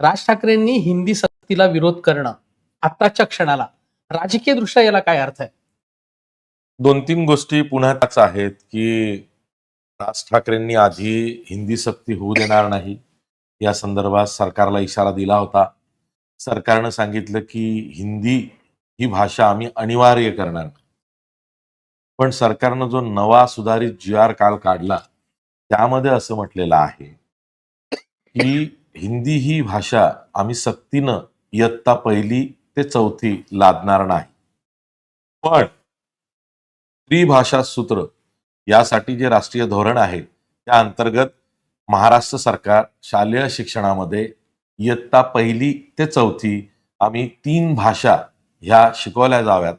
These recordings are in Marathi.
राज ठाकरेंनी हिंदी सक्तीला विरोध करणं आत्ताच्या क्षणाला राजकीय दृष्ट्या याला काय अर्थ आहे? दोन तीन गोष्टी पुन्हा त्याच आहेत की राज ठाकरेंनी आधी हिंदी सक्ती होऊ देणार नाही. या संदर्भात सरकारला इशारा दिला होता. सरकारनं सांगितलं की हिंदी ही भाषा आम्ही अनिवार्य करणार पण सरकारनं जो नवा सुधारित जी आर काल काढला त्यामध्ये असं म्हटलेलं आहे की हिंदी ही भाषा आम्ही सक्तीनं इयत्ता पहिली ते चौथी लादणार नाही. पण त्रिभाषा सूत्र यासाठी जे राष्ट्रीय धोरण आहे त्या अंतर्गत महाराष्ट्र सरकार शालेय शिक्षणामध्ये इयत्ता पहिली ते चौथी आम्ही तीन भाषा ह्या शिकवल्या जाव्यात.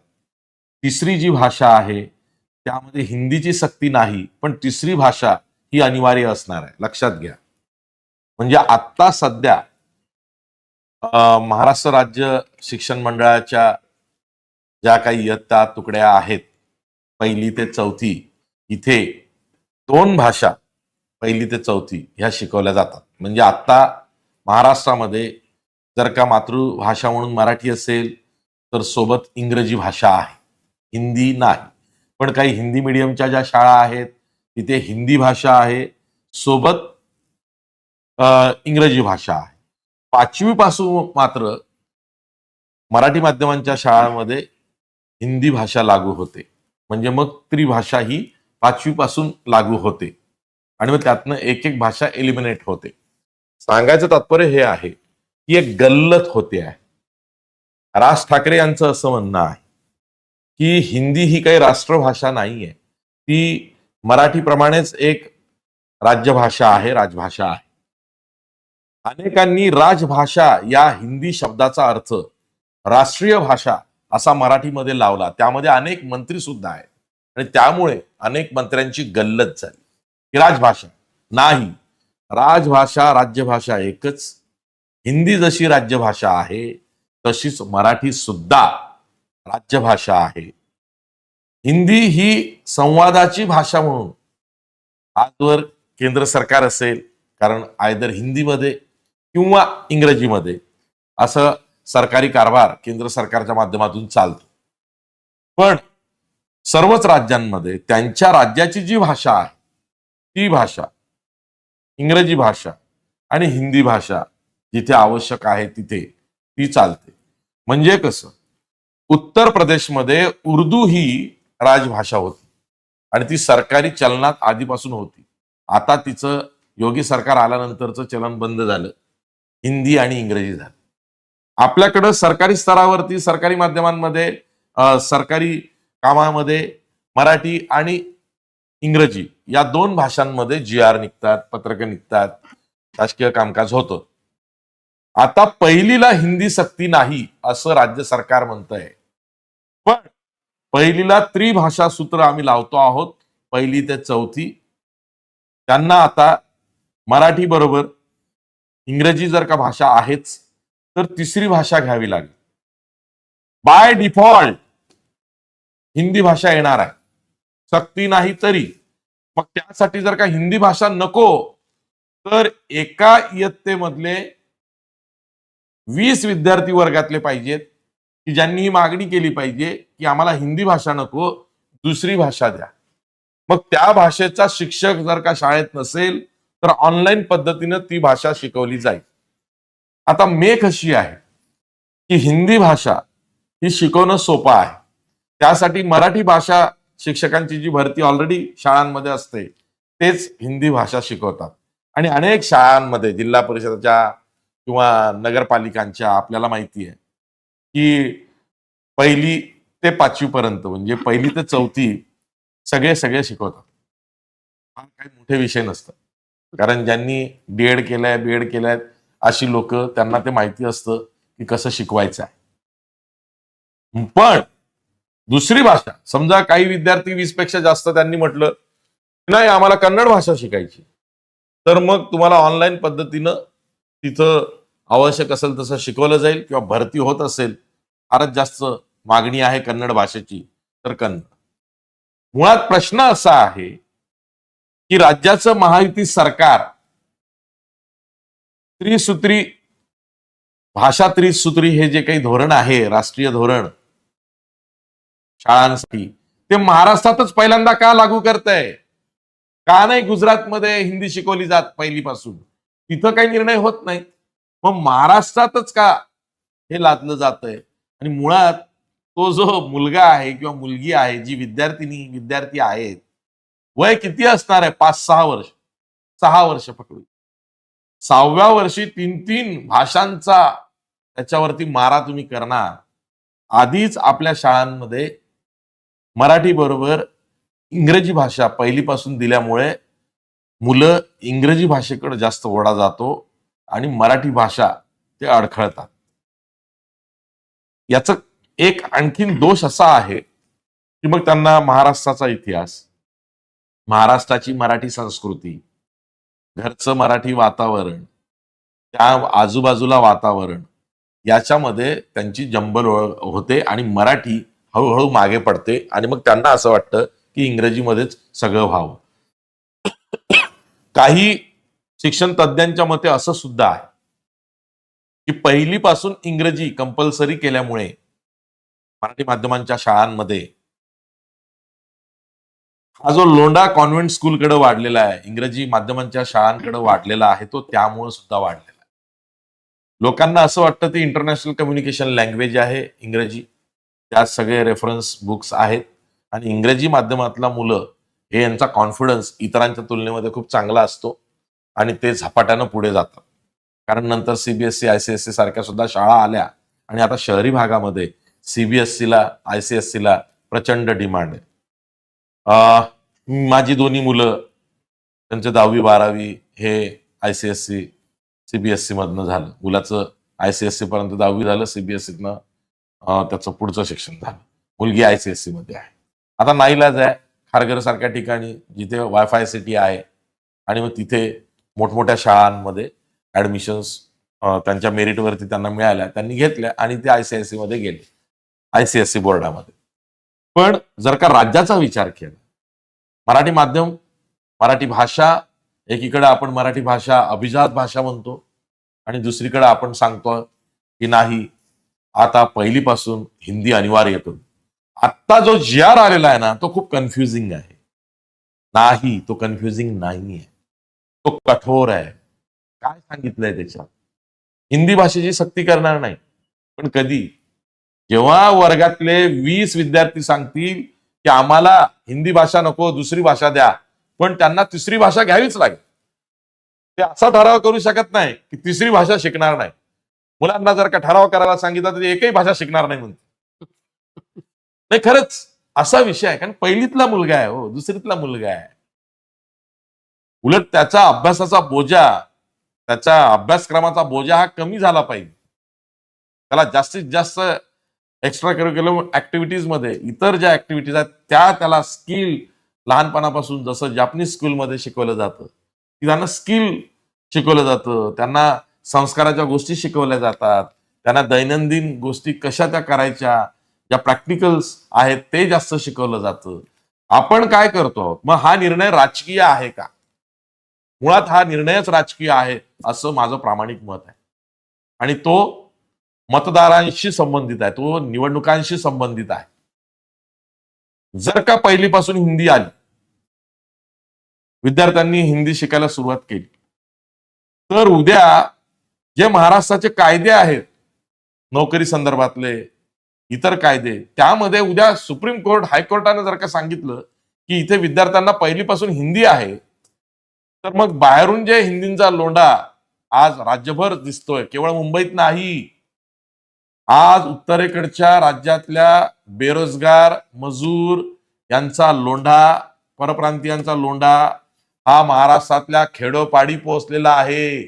तिसरी जी भाषा आहे त्यामध्ये हिंदीची सक्ती नाही पण तिसरी भाषा ही अनिवार्य असणार आहे. लक्षात घ्या. म्हणजे आत्ता सध्या महाराष्ट्र राज्य शिक्षण मंडळाच्या ज्या काही इयत्ता तुकड्या आहेत पहिली ते चौथी इथे दोन भाषा पहिली ते चौथी ह्या शिकवल्या जातात. म्हणजे आत्ता महाराष्ट्रामध्ये जर का मातृभाषा म्हणून मराठी असेल तर सोबत इंग्रजी भाषा आहे. हिंदी नाही. पण काही हिंदी मिडियमच्या ज्या शाळा आहेत तिथे हिंदी भाषा आहे सोबत इंग्रजी भाषा आहे. पाचवी पासून मात्र मराठी माध्यमांच्या शाळांमध्ये हिंदी भाषा लागू होते. म्हणजे मग त्रिभाषा ही पाचवी पासून लागू होते. आणि मग त्यातनं एक एक भाषा एलिमिनेट होते. सांगायचं तात्पर्य हे आहे की एक गल्लत होते आहे. राज ठाकरे यांचं असं म्हणणं आहे की हिंदी ही काही राष्ट्रभाषा नाही आहे ती मराठीप्रमाणेच एक राज्यभाषा आहे राजभाषा आहे. अनेकांनी राजभाषा या हिंदी शब्दाचा अर्थ राष्ट्रीय भाषा असा मराठीमध्ये लावला. त्यामध्ये अनेक मंत्री सुद्धा आहेत. आणि त्यामुळे अनेक मंत्र्यांची गल्लत झाली. ही राजभाषा नाही. राजभाषा राज्यभाषा एकच. हिंदी जशी राज्यभाषा आहे तशीच मराठी सुद्धा राज्यभाषा आहे. हिंदी ही संवादाची भाषा म्हणून आजवर केंद्र सरकार असेल कारण आयदर हिंदीमध्ये किंवा इंग्रजीमध्ये असं सरकारी कारभार केंद्र सरकारच्या माध्यमातून चालतो. पण सर्वच राज्यांमध्ये त्यांच्या राज्याची जी भाषा आहे ती भाषा इंग्रजी भाषा आणि हिंदी भाषा जिथे आवश्यक आहे तिथे ती चालते. म्हणजे कसं? उत्तर प्रदेशमध्ये उर्दू ही राजभाषा होती आणि ती सरकारी चलनात आधीपासून होती. आता तिचं योगी सरकार आल्यानंतरचं चलन बंद झालं. हिंदी आणि इंग्रजी झालं. आपल्याकडं सरकारी स्तरावरती सरकारी माध्यमांमध्ये सरकारी कामामध्ये मराठी आणि इंग्रजी या दोन भाषांमध्ये जी आर निघतात पत्रकं निघतात शासकीय कामकाज होतं. आता पहिलीला हिंदी सक्ती नाही असं राज्य सरकार म्हणतंय. पण पहिलीला त्रिभाषा सूत्र आम्ही लावतो आहोत पहिली ते चौथी. त्यांना आता मराठी बरोबर इंग्रजी जर का भाषा आहेच तर तिसरी भाषा घ्यावी लागेल. बाय डिफॉल्ट हिंदी भाषा येणार आहे. सक्ती नाही तरी. मग त्यासाठी जर का हिंदी भाषा नको तर एका इयत्तेमधले वीस विद्यार्थी वर्गातले पाहिजेत की ज्यांनी ही मागणी केली पाहिजे की आम्हाला हिंदी भाषा नको दुसरी भाषा द्या. मग त्या भाषेचा शिक्षक जर का शाळेत नसेल तर ऑनलाईन पद्धतीनं ती भाषा शिकवली जाईल. आता मे कशी आहे की हिंदी भाषा ही शिकवणं सोपं आहे. त्यासाठी मराठी भाषा शिक्षकांची जी भरती ऑलरेडी शाळांमध्ये असते तेच हिंदी भाषा शिकवतात. आणि अनेक शाळांमध्ये जिल्हा परिषदेच्या किंवा नगरपालिकांच्या आपल्याला माहिती आहे की पहिली ते पाचवी पर्यंत म्हणजे पहिली ते चौथी सगळे सगळे शिकवतात. हा काही मोठे विषय नसतात. कारण ज्यांनी डीएड केलंय बीएड केलंय अशी लोक त्यांना ते माहिती असतं की कसं शिकवायचं आहे पण दुसरी भाषा समजा काही विद्यार्थी वीसपेक्षा जास्त त्यांनी म्हटलं नाही आम्हाला कन्नड भाषा शिकायची तर मग तुम्हाला ऑनलाईन पद्धतीनं तिथं आवश्यक असेल तसं शिकवलं जाईल किंवा भरती होत असेल फारच जास्त मागणी आहे कन्नड भाषेची तर कन्नड. मुळात प्रश्न असा आहे की राज्याचं महायुती सरकार त्रिसूत्री भाषा त्रिसूत्री हे जे काही धोरण आहे राष्ट्रीय धोरण शाळांसाठी ते महाराष्ट्रातच पहिल्यांदा का लागू करतंय? का नाही गुजरातमध्ये हिंदी शिकवली जात पहिलीपासून? तिथं काही निर्णय होत नाही. मग महाराष्ट्रातच का हे लादलं जातंय? आणि मुळात तो जो मुलगा आहे किंवा मुलगी आहे जी विद्यार्थिनी विद्यार्थी आहेत वय किती असणार आहे? पाच सहा वर्ष. सहा वर्ष पकडू सहाव्या वर्षी तीन तीन भाषांचा त्याच्यावरती मारा तुम्ही करणार. आधीच आपल्या शाळांमध्ये मराठी बरोबर इंग्रजी भाषा पहिलीपासून दिल्यामुळे मुलं इंग्रजी भाषेकडे जास्त ओढा जातो आणि मराठी भाषा ते अडखळतात. याच एक आणखीन दोष असा आहे की मग त्यांना महाराष्ट्राचा इतिहास महाराष्ट्राची मराठी संस्कृती घरचं मराठी वातावरण त्या आजूबाजूला वातावरण याच्यामध्ये त्यांची जंबल हो-, होते आणि मराठी हळूहळू मागे पडते आणि मग त्यांना असं वाटतं की इंग्रजीमध्येच सगळं व्हावं. काही शिक्षण तज्ज्ञांच्या मते असं सुद्धा आहे की पहिलीपासून इंग्रजी कंपल्सरी केल्यामुळे मराठी माध्यमांच्या शाळांमध्ये हा जो लोंडा कॉन्व्हेंट स्कूलकडे वाढलेला आहे इंग्रजी माध्यमांच्या शाळांकडे वाढलेला आहे तो त्यामुळे सुद्धा वाढलेला आहे. लोकांना असं वाटतं ते इंटरनॅशनल कम्युनिकेशन लँग्वेज आहे इंग्रजी. त्यात सगळे रेफरन्स बुक्स आहेत. आणि इंग्रजी माध्यमातला मुलं हे यांचा कॉन्फिडन्स इतरांच्या तुलनेमध्ये खूप चांगला असतो. आणि ते झपाट्यानं पुढे जातात. कारण नंतर सीबीएसई आयसीएससी सारख्या सुद्धा शाळा आल्या. आणि आता शहरी भागामध्ये सीबीएसईला आयसीएससीला प्रचंड डिमांड आहे. माझी दोन्ही मुलं त्यांचे दहावी बारावी हे I C S E CBSE मधनं झालं. मुलाचं आय सी एस सी पर्यंत दहावी झालं सीबीएसईतनं त्याचं पुढचं शिक्षण झालं. मुलगी आय सी एस सी मध्ये आहे. आता नाईलाज आहे. खारघर सारख्या ठिकाणी जिथे वायफाय सिटी आहे आणि मग तिथे मोठमोठ्या शाळांमध्ये ऍडमिशन्स त्यांच्या मेरिटवरती त्यांना मिळाल्या त्यांनी घेतल्या आणि ते आय सी एस सी मध्ये गेले. आय सी एस सी बोर्डामध्ये पण जर का राज्याचा विचार केला मराठी माध्यम मराठी भाषा एकीकडे आपण मराठी भाषा अभिजात भाषा म्हणतो आणि दुसरीकडे आपण सांगतो की नाही आता पहिलीपासून हिंदी अनिवार्य करू आत्ता जो जी आर आलेला आहे ना तो खूप कन्फ्युजिंग आहे. नाही तो कन्फ्युजिंग नाही आहे तो कठोर आहे. काय सांगितलंय त्याच्यात? हिंदी भाषेची सक्ती करणार नाही. पण कधी? जेव्हा वर्गातले वीस विद्यार्थी सांगतील की आम्हाला हिंदी भाषा नको दुसरी भाषा द्या पण त्यांना तिसरी भाषा घ्यावीच लागेल. ते असा ठराव करू शकत नाही की तिसरी भाषा शिकणार नाही. मुलांना जर का ठराव करायला सांगितलं तर एकही भाषा शिकणार नाही म्हणते नाही खरंच असा विषय आहे कारण पहिलीतला मुलगा आहे हो दुसरीतला मुलगा आहे. उलट त्याचा अभ्यासाचा बोजा त्याचा अभ्यासक्रमाचा बोजा हा कमी झाला पाहिजे. त्याला जास्तीत जास्त एक्स्ट्रा करिक्युलर ऍक्टिव्हिटीजमध्ये इतर ज्या ऍक्टिव्हिटीज आहेत त्या त्याला स्किल लहानपणापासून जसं जापनीज स्कूलमध्ये शिकवलं जातं की त्यांना स्किल शिकवलं जातं त्यांना संस्काराच्या गोष्टी शिकवल्या जातात त्यांना दैनंदिन गोष्टी कशा त्या करायच्या ज्या प्रॅक्टिकल्स आहेत ते जास्त शिकवलं जातं. आपण काय करतो मग हा निर्णय राजकीय आहे का? मुळात हा निर्णयच राजकीय आहे असं माझं प्रामाणिक मत आहे. आणि तो मतदारांशी संबंधित आहे. तो निवडणुकांशी संबंधित आहे. जर का पहिलीपासून हिंदी आली विद्यार्थ्यांनी हिंदी शिकायला सुरुवात केली तर उद्या जे महाराष्ट्राचे कायदे आहेत नोकरी संदर्भातले इतर कायदे त्यामध्ये उद्या सुप्रीम कोर्ट हायकोर्टाने जर का सांगितलं की इथे विद्यार्थ्यांना पहिलीपासून हिंदी आहे तर मग बाहेरून जे हिंदींचा लोंढा आज राज्यभर दिसतोय. केवळ मुंबईत नाही आज उत्तरेकडच्या राज्यातल्या बेरोजगार मजूर यांचा लोंढा परप्रांतीयांचा लोंढा हा महाराष्ट्रातल्या खेडोपाडी पोहोचलेला आहे.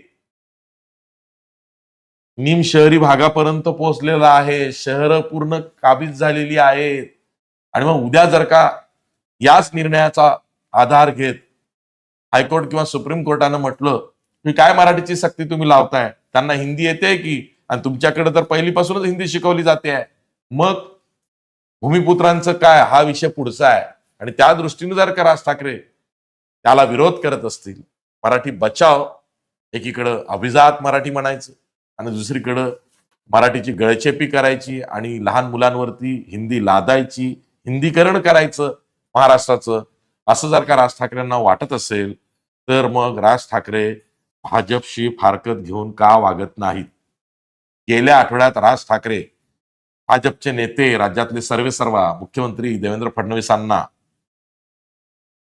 निम शहरी भागापर्यंत पोहोचलेला आहे. शहर पूर्ण काबीज झालेली आहेत. आणि मग उद्या जर का याच निर्णयाचा आधार घेत हायकोर्ट किंवा सुप्रीम कोर्टानं म्हटलं की काय मराठीची सक्ती तुम्ही लावताय? त्यांना हिंदी येते की आणि तुमच्याकडे तर पहिलीपासूनच हिंदी शिकवली जाते आहे. मग भूमिपुत्रांचं काय? हा विषय पुढचा आहे. आणि त्या दृष्टीने जर का राज ठाकरे त्याला विरोध करत असतील मराठी बचाव एकीकडं अभिजात मराठी म्हणायचं आणि दुसरीकडं मराठीची गळचेपी करायची आणि लहान मुलांवरती हिंदी लादायची हिंदीकरण करायचं महाराष्ट्राचं असं जर का राज ठाकरेंना वाटत असेल तर मग राज ठाकरे भाजपशी फारकत घेऊन का वागत नाहीत? गेल्या आठवड्यात राज ठाकरे भाजपचे नेते राज्यातले सर्वे सर्वा मुख्यमंत्री देवेंद्र फडणवीसांना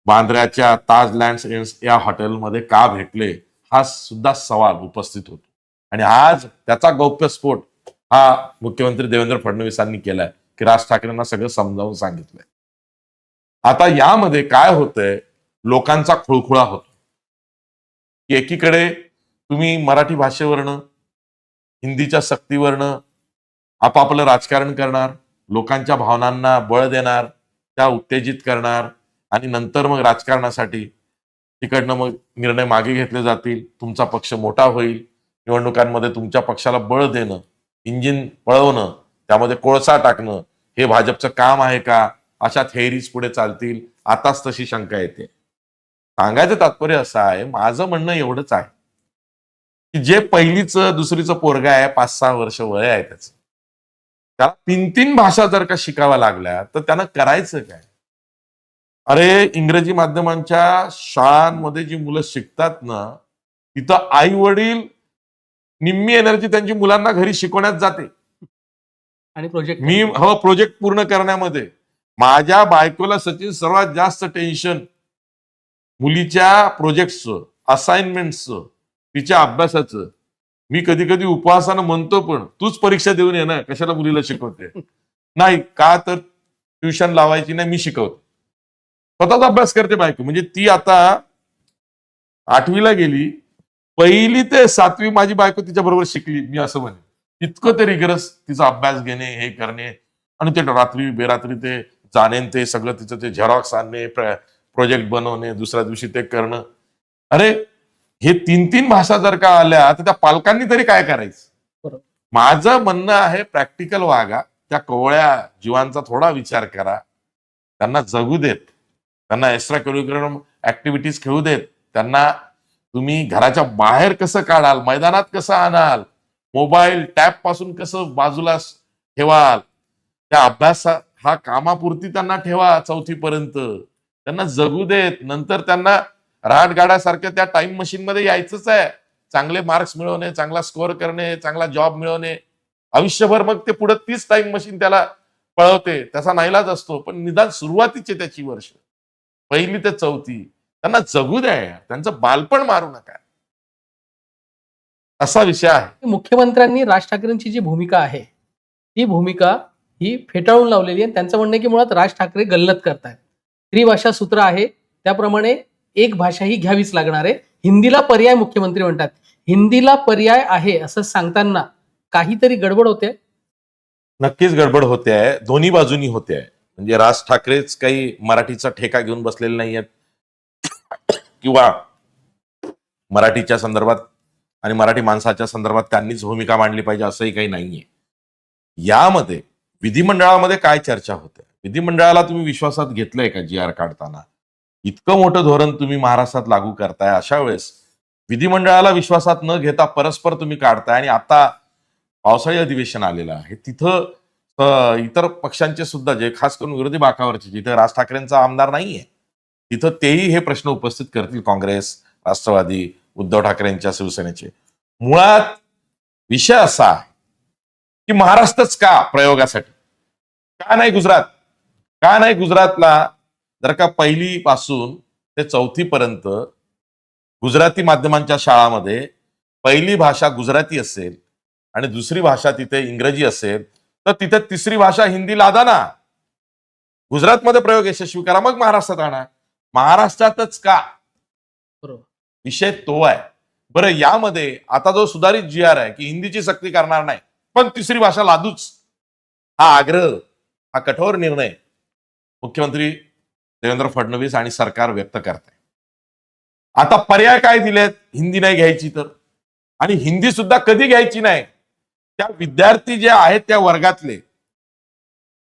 बांद्र्याच्या ताज लँड्स या हॉटेलमध्ये का भेटले हा सुद्धा सवाल उपस्थित होतो. आणि आज त्याचा गौप्यस्फोट हा मुख्यमंत्री देवेंद्र फडणवीसांनी केलाय की राज ठाकरेंना सगळं समजावून सांगितलंय. आता यामध्ये काय होतंय लोकांचा खुळखुळा होतो. की एकीकडे तुम्ही मराठी भाषेवरनं हिंदीच्या सक्तीवरनं आपापलं राजकारण करणार लोकांच्या भावनांना बळ देणार त्या उत्तेजित करणार आणि नंतर मग राजकारणासाठी तिकडनं मग निर्णय मागे घेतले जातील तुमचा पक्ष मोठा होईल निवडणुकांमध्ये तुमच्या पक्षाला बळ देणं इंजिन पळवणं त्यामध्ये कोळसा टाकणं हे भाजपचं काम आहे का? अशा थेअरीज पुढे चालतील. आताच तशी शंका येते. सांगायचं तात्पर्य असं आहे माझं म्हणणं एवढंच आहे. की जे पहिलीचं दुसरीचं पोरगा आहे पाच सहा वर्ष वय आहे त्याचं. त्याला तीन तीन भाषा जर का शिकाव्या लागल्या तर त्यानं करायचं काय? अरे इंग्रजी माध्यमांच्या शाळांमध्ये जी मुलं शिकतात ना तिथं आई वडील निम्मी एनर्जी त्यांची मुलांना घरी शिकवण्यात जाते. आणि प्रोजेक्ट मी हो प्रोजेक्ट पूर्ण करण्यामध्ये. माझ्या बायकोला सचिन सर्वात जास्त टेन्शन. मुलीच्या प्रोजेक्टचं असाइनमेंटचं तिच्या अभ्यासाचं. मी कधी कधी उपवासानं म्हणतो पण तूच परीक्षा देऊन ये ना कशाला मुलीला शिकवते? नाही का तर ट्युशन लावायची नाही मी शिकवतो. स्वतःच अभ्यास करते बायको. म्हणजे ती आता आठवीला गेली. पहिली ते सातवी माझी बायको तिच्या बरोबर शिकली मी असं म्हणे इतकं ते रिगरस तिचा अभ्यास घेणे हे करणे आणि ते रात्री बेरात्री ते जाणे ते सगळं तिचं ते झेरॉक्स आणणे प्रोजेक्ट बनवणे दुसऱ्या दिवशी ते करणं. अरे हे तीन तीन भाषा जर का आल्या तर त्या पालकांनी तरी काय करायचं. माझं म्हणणं आहे प्रॅक्टिकल वागा त्या कोवळ्या जीवांचा थोडा विचार करा. त्यांना जगू देत. त्यांना एक्स्ट्रा करिक्युलम ऍक्टिव्हिटीज खेळू देत. त्यांना तुम्ही घराच्या बाहेर कसं काढाल मैदानात कसं आणाल मोबाईल टॅबपासून कसं बाजूला ठेवाल त्या अभ्यास हा कामापुरती त्यांना ठेवा चौथी पर्यंत त्यांना जगू देत. नंतर त्यांना राटगाड्यासारख्या त्या टाइम मशीन मध्ये यायचंच आहे. चांगले मार्क्स मिळवणे चांगला स्कोअर करणे चांगला जॉब मिळवणे. आयुष्यभर मग ते पुढे तीच टाइम मशीन त्याला पळवते. त्याचा नाईलाज असतो. पण निदान सुरुवातीचे त्याची वर्ष. पहिली ते चौथी. त्यांना जगू द्या त्यांचं बालपण मारू नका. असा विषय आहे. मुख्यमंत्र्यांनी राज ठाकरेंची जी भूमिका आहे ती भूमिका ही फेटाळून लावलेली आहे. आणि त्यांचं म्हणणं की मुळात राज ठाकरे गल्लत करतायत. त्रिभाषा सूत्र आहे. त्याप्रमाणे एक भाषा ही घ्यावीच लागणार आहे. हिंदीला पर्याय मुख्यमंत्री म्हणतात. हिंदीला पर्याय आहे असं सांगताना काहीतरी गडबड होते? नक्कीच गडबड होते आहे. दोन्ही बाजूनी होते आहे. म्हणजे राज ठाकरेच काही मराठीचा ठेका घेऊन बसलेले नाही आहेत. किंवा मराठीच्या संदर्भात आणि मराठी माणसाच्या संदर्भात त्यांनीच भूमिका मांडली पाहिजे असंही काही नाहीये. यामध्ये विधिमंडळामध्ये काय चर्चा होते? विधिमंडळाला तुम्ही विश्वासात घेतलंय का जी आर काढताना? इतकं मोठं धोरण तुम्ही महाराष्ट्रात लागू करताय अशा वेळेस विधिमंडळाला विश्वासात न घेता परस्पर तुम्ही काढताय आणि आता पावसाळी अधिवेशन आलेलं आहे. तिथं इतर पक्षांचे सुद्धा जे खास करून विरोधी बाकावरचे जिथे राज ठाकरेंचा आमदार नाहीये तिथं तेही हे प्रश्न उपस्थित करतील काँग्रेस राष्ट्रवादी उद्धव ठाकरेंच्या शिवसेनेचे. मुळात विषय असा आहे की महाराष्ट्रच का प्रयोगासाठी? का नाही गुजरात? का नाही गुजरातला जर का पहिली पासून ते चौथी पर्यंत गुजराती माध्यमांच्या शाळामध्ये पहिली भाषा गुजराती असेल आणि दुसरी भाषा तिथे इंग्रजी असेल तर तिथे तिसरी भाषा हिंदी लादा ना. गुजरातमध्ये प्रयोग यशस्वी करा मग महाराष्ट्रात आणा महाराष्ट्रातच का? बरोबर. विषय तो आहे. बरं यामध्ये आता जो सुधारित जी आर आहे की हिंदीची सक्ती करणार नाही पण तिसरी भाषा लादूच. हा आग्रह हा कठोर निर्णय. मुख्यमंत्री देवेंद्र फडणवीस आणि सरकार व्यक्त करत आता पर्याय काय दिलेत? हिंदी नाही घ्यायची तर. आणि हिंदी सुद्धा कधी घ्यायची नाही? त्या विद्यार्थी जे आहेत त्या वर्गातले.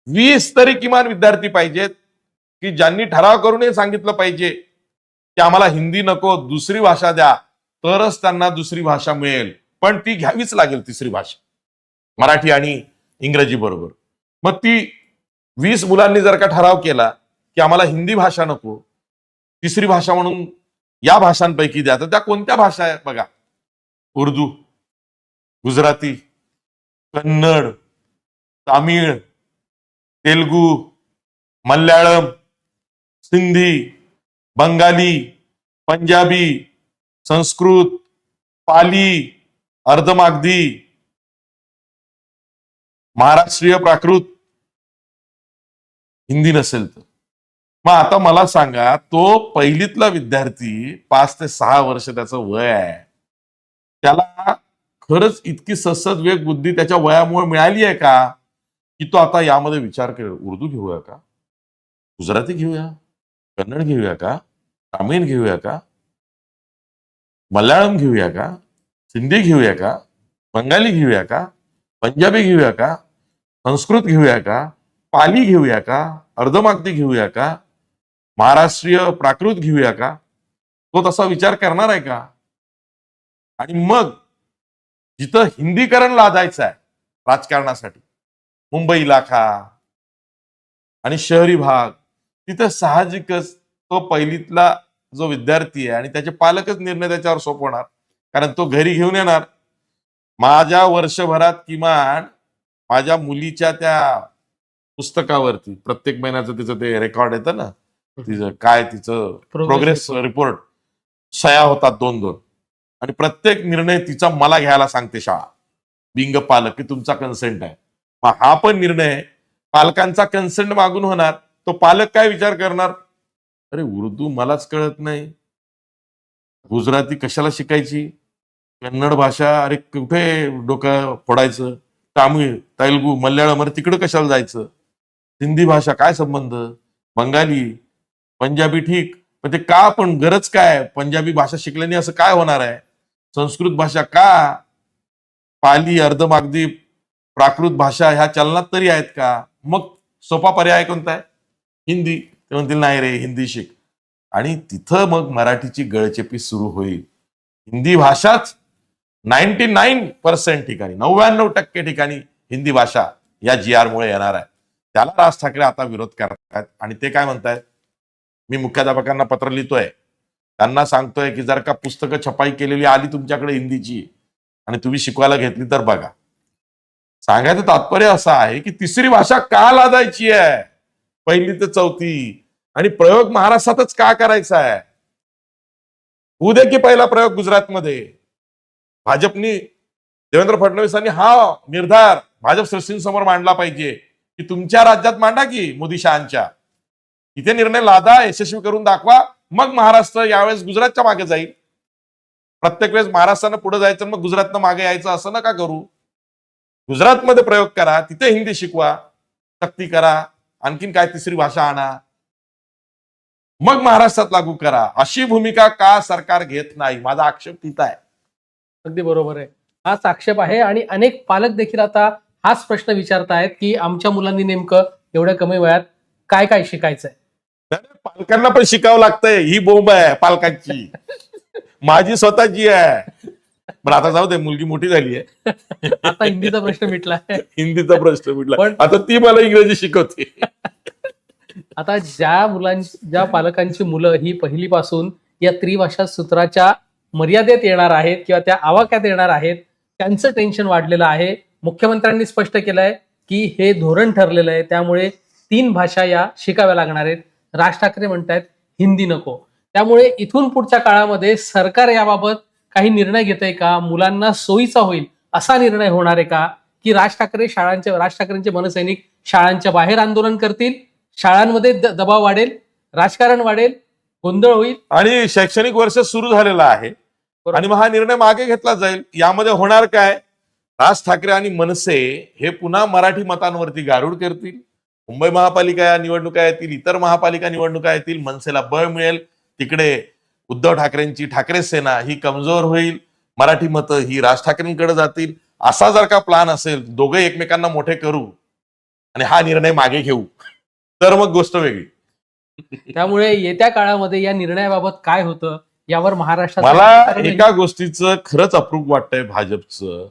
वीस तरी किमान विद्यार्थी पाहिजेत की ज्यांनी ठराव करून हे सांगितलं पाहिजे की आम्हाला हिंदी नको दुसरी भाषा द्या तरच त्यांना दुसरी भाषा मिळेल. पण ती घ्यावीच लागेल तिसरी भाषा. मराठी आणि इंग्रजी बरोबर. मग ती वीस मुलांनी जर का ठराव केला की आम्हाला हिंदी भाषा नको. तिसरी भाषा म्हणून या भाषांपैकी द्या. तर त्या कोणत्या भाषा आहेत बघा? उर्दू गुजराती कन्नड तामिळ तेलगू मल्याळम सिंधी बंगाली पंजाबी संस्कृत पाली अर्धमागधी महाराष्ट्रीय प्राकृत. हिंदी नसेल तर. मग आता मला सांगा तो पहिलीतला विद्यार्थी पाच ते सहा वर्ष त्याचं वय आहे त्याला खरंच इतकी ससद वेग बुद्धी त्याच्या वयामुळे मिळाली आहे का की तो आता यामध्ये विचार करेल उर्दू घेऊया का गुजराती घेऊया कन्नड घेऊया का तामिळ घेऊया का मल्याळम घेऊया का सिंधी घेऊया का बंगाली घेऊया का पंजाबी घेऊया का संस्कृत घेऊया का पाली घेऊया का अर्धमागती घेऊया का महाराष्ट्रीय प्राकृत घेऊया का? तो तसा विचार करणार आहे का? आणि मग जिथं हिंदीकरण लादायचं आहे राजकारणासाठी मुंबई इलाखा आणि शहरी भाग तिथं साहजिकच तो पहिलीतला जो विद्यार्थी आहे आणि त्याचे पालकच निर्णय त्याच्यावर सोपवणार कारण तो घरी घेऊन येणार. माझ्या वर्षभरात किमान माझ्या मुलीच्या त्या पुस्तकावरती प्रत्येक महिन्याचं तिचं ते रेकॉर्ड येतं ना तिचं काय तिचं प्रोग्रेस रिपोर्ट सया होतात दोन दोन. आणि प्रत्येक निर्णय तिचा मला घ्यायला सांगते शाळा. बिंग पालक की तुमचा कन्सेंट आहे. मग हा पण निर्णय पालकांचा कन्सेंट मागून होणार. तो पालक काय विचार करणार? अरे उर्दू मलाच कळत नाही. गुजराती कशाला शिकायची? कन्नड भाषा अरे कुठे डोकं फोडायचं? तामिळ तेलगू मल्याळम अरे तिकडं कशाला जायचं? हिंदी भाषा काय संबंध? बंगाली पंजाबी ठीक. पण ते का पण गरज काय? पंजाबी भाषा शिकल्याने असं काय होणार आहे? संस्कृत भाषा का? पाली अर्धमागधी प्राकृत भाषा ह्या चलनात तरी आहेत का? मग सोपा पर्याय कोणता आहे? हिंदी. ते म्हणतील नाही रे हिंदी शिक. आणि तिथं मग मराठीची गळचेपी सुरू होईल. हिंदी भाषाच नाईन्टी नाईन पर्सेंट ठिकाणी नव्याण्णव टक्के ठिकाणी हिंदी भाषा या जी आर मुळे येणार आहे. त्याला राज ठाकरे आता विरोध करतायत आणि ते काय म्हणतायत? मी मुख्याध्यापकांना पत्र लिहितोय. त्यांना सांगतोय की जर का पुस्तकं छपाई केलेली आली तुमच्याकडे हिंदीची आणि तुम्ही शिकवायला घेतली तर बघा. सांगायचं तात्पर्य असं आहे की तिसरी भाषा का लादायची आहे? पहिली ते चौथी. आणि प्रयोग महाराष्ट्रातच का करायचा आहे? होऊ दे की पहिला प्रयोग गुजरातमध्ये. भाजपनी देवेंद्र फडणवीसांनी हा निर्धार भाजप श्रेष्ठींसमोर मांडला पाहिजे की तुमच्या राज्यात मांडा की मोदी शहांच्या. इथे निर्णय लादा यशस्वी करून दाखवा. मग महाराष्ट्र यावेळेस गुजरातच्या मागे जाईल. प्रत्येक वेळेस महाराष्ट्रानं पुढे जायचं मग गुजरातनं मागे यायचं असं नका करू. गुजरातमध्ये प्रयोग करा तिथे हिंदी शिकवा सक्ती करा आणखीन काय तिसरी भाषा आणा. मग महाराष्ट्रात लागू करा. अशी भूमिका का सरकार घेत नाही? माझा आक्षेप तिथं आहे. अगदी बरोबर आहे. हाच आक्षेप आहे आणि अनेक पालक देखील आता हाच प्रश्न विचारतायत की आमच्या मुलांनी नेमकं एवढ्या कमी वयात काय काय शिकायचंय? पालकांना पण शिकावं लागतंय. ही बोंब आहे पालकांची. माझी स्वतःची आहे. पण आता जाऊ दे मुलगी मोठी झाली आहे. आता हिंदीचा प्रश्न मिटला हिंदीचा प्रश्न मिटला पण- आता ती मला इंग्रजी शिकवते. आता ज्या मुलांची ज्या पालकांची मुलं ही पहिलीपासून या त्रिभाषा सूत्राच्या मर्यादेत येणार आहेत किंवा त्या आवाक्यात येणार आहेत त्यांचं टेन्शन वाढलेलं आहे. मुख्यमंत्र्यांनी स्पष्ट केलंय की हे धोरण ठरलेलं आहे. त्यामुळे तीन भाषा या शिकाव्या लागणार आहेत. राज ठाकरे म्हणतायत हिंदी नको. त्यामुळे इथून पुढच्या काळामध्ये सरकार याबाबत काही निर्णय घेत आहे का? मुलांना सोयीचा होईल असा निर्णय होणार आहे का? की राज ठाकरे शाळांचे राज ठाकरेंचे मनसैनिक शाळांच्या बाहेर आंदोलन करतील शाळांमध्ये दबाव वाढेल राजकारण वाढेल गोंधळ होईल? आणि शैक्षणिक वर्ष सुरू झालेलं आहे. आणि मग हा निर्णय मागे घेतला जाईल. यामध्ये होणार काय? राज ठाकरे आणि मनसे हे पुन्हा मराठी मतांवरती गारूड करतील. मुंबई महापालिका निवडणुका येतील इतर महापालिका निवडणुका येतील मनसेला बळ मिळेल. तिकडे उद्धव ठाकरेंची ठाकरे सेना ही कमजोर होईल. मराठी मतं ही राज ठाकरेंकडे जातील. असा जर का प्लान असेल दोघे एकमेकांना मोठे करू आणि हा निर्णय मागे घेऊ. तर मग गोष्ट वेगळी. त्यामुळे येत्या काळामध्ये या निर्णयाबाबत काय होतं यावर महाराष्ट्रात मला एका गोष्टीचं खरंच अप्रूप वाटतंय भाजपचं.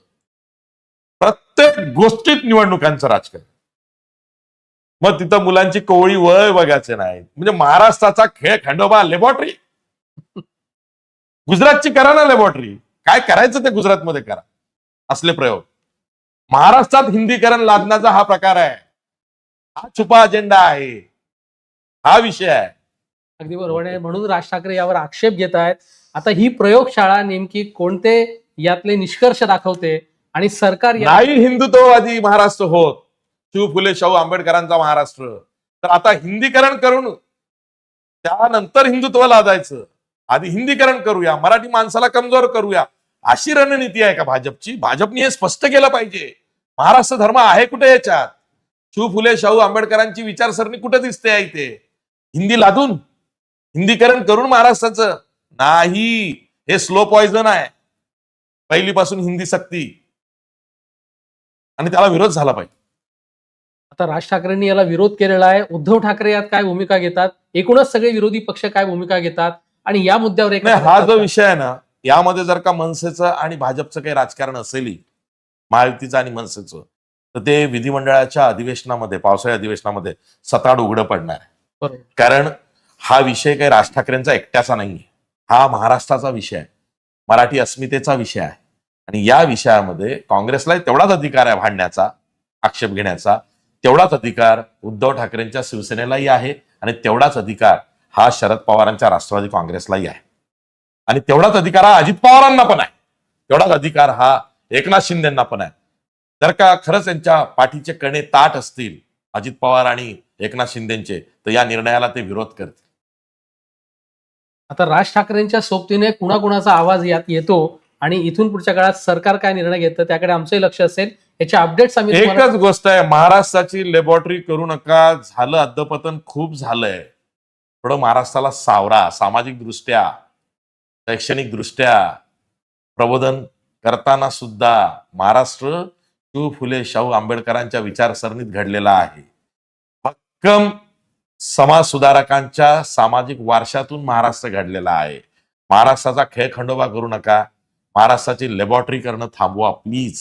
प्रत्येक गोष्टीत निवडणुकांचं राजकारण. मग तिथं मुलांची कोवळी वय बघायचे नाही. म्हणजे महाराष्ट्राचा खेळ खंडोबा लेबॉरेटरी गुजरातची करा ना लेबॉरेटरी काय करायचं ते गुजरातमध्ये करा. असले प्रयोग. महाराष्ट्रात हिंदीकरण लादण्याचा हा प्रकार आहे. हा छुपा अजेंडा आहे. हा विषय आहे. अगदी बरोबर आहे. म्हणून राज ठाकरे यावर आक्षेप घेत आहेत. आता ही प्रयोगशाळा नेमकी कोणते यातले निष्कर्ष दाखवते आणि सरकार नाही हिंदुत्ववादी महाराष्ट्र होत. शिव फुले शाहू आंबेडकरांचा महाराष्ट्र. तर आता हिंदीकरण करून त्यानंतर हिंदुत्व लादायचं. आधी हिंदीकरण करूया मराठी माणसाला कमजोर करूया. अशी रणनीती आहे का भाजपची? भाजपने हे स्पष्ट केलं पाहिजे. महाराष्ट्र धर्म आहे कुठे याच्यात? शिव फुले शाहू आंबेडकरांची विचारसरणी कुठे दिसते आहे इथे? हिंदी लादून हिंदीकरण करून महाराष्ट्राचं? नाही हे स्लो पॉइझन आहे. पहिलीपासून हिंदी सक्ती. आणि त्याला विरोध झाला पाहिजे. आता राज ठाकरेंनी याला विरोध केलेला आहे. उद्धव ठाकरे यात काय भूमिका घेतात? एकूणच सगळे विरोधी पक्ष काय भूमिका घेतात? आणि या मुद्द्यावर एक नाही हा जो विषय आहे ना यामध्ये जर का मनसेचं आणि भाजपचं काही राजकारण असेलही महायुतीचं आणि मनसेचं तर ते विधिमंडळाच्या अधिवेशनामध्ये पावसाळी अधिवेशनामध्ये सताड उघडं पडणार आहे. कारण हा विषय काही राज ठाकरेंचा एकट्याचा नाहीये. हा महाराष्ट्राचा विषय आहे. मराठी अस्मितेचा विषय आहे. आणि या विषयामध्ये काँग्रेसला तेवढाच अधिकार आहे भांडण्याचा आक्षेप घेण्याचा. तेवढाच अधिकार उद्धव ठाकरेंच्या शिवसेनेलाही आहे आणि तेवढाच अधिकार हा शरद पवारांच्या राष्ट्रवादी काँग्रेसलाही आहे. आणि तेवढाच अधिकार हा अजित पवारांना पण आहे. तेवढाच अधिकार हा एकनाथ शिंदेना पण आहे. जर का खरंच यांच्या पाठीचे कणे ताट असतील अजित पवार आणि एकनाथ शिंदेचे तर या निर्णयाला ते विरोध करतील. आता राज ठाकरेंच्या सोबतीने कुणाकुणाचा आवाज यात येतो आणि इथून पुढच्या काळात सरकार काय निर्णय घेतं त्याकडे आमचंही लक्ष असेल. याचे अपडेट्स आम्ही एकच गोष्ट आहे महाराष्ट्राची लेबॉरेटरी करू नका. झालं अद्यपतन खूप झालंय. थोडं महाराष्ट्राला सावरा सामाजिक दृष्ट्या शैक्षणिक दृष्ट्या प्रबोधन करताना सुद्धा महाराष्ट्र शिव फुले शाहू आंबेडकरांच्या विचारसरणीत घडलेला आहे. भक्कम समाज सुधारकांच्या सामाजिक वारशातून महाराष्ट्र घडलेला आहे. महाराष्ट्राचा खेळ खंडोबा करू नका. महाराष्ट्राची लॅबॉरेटरी करणं थांबवा प्लीज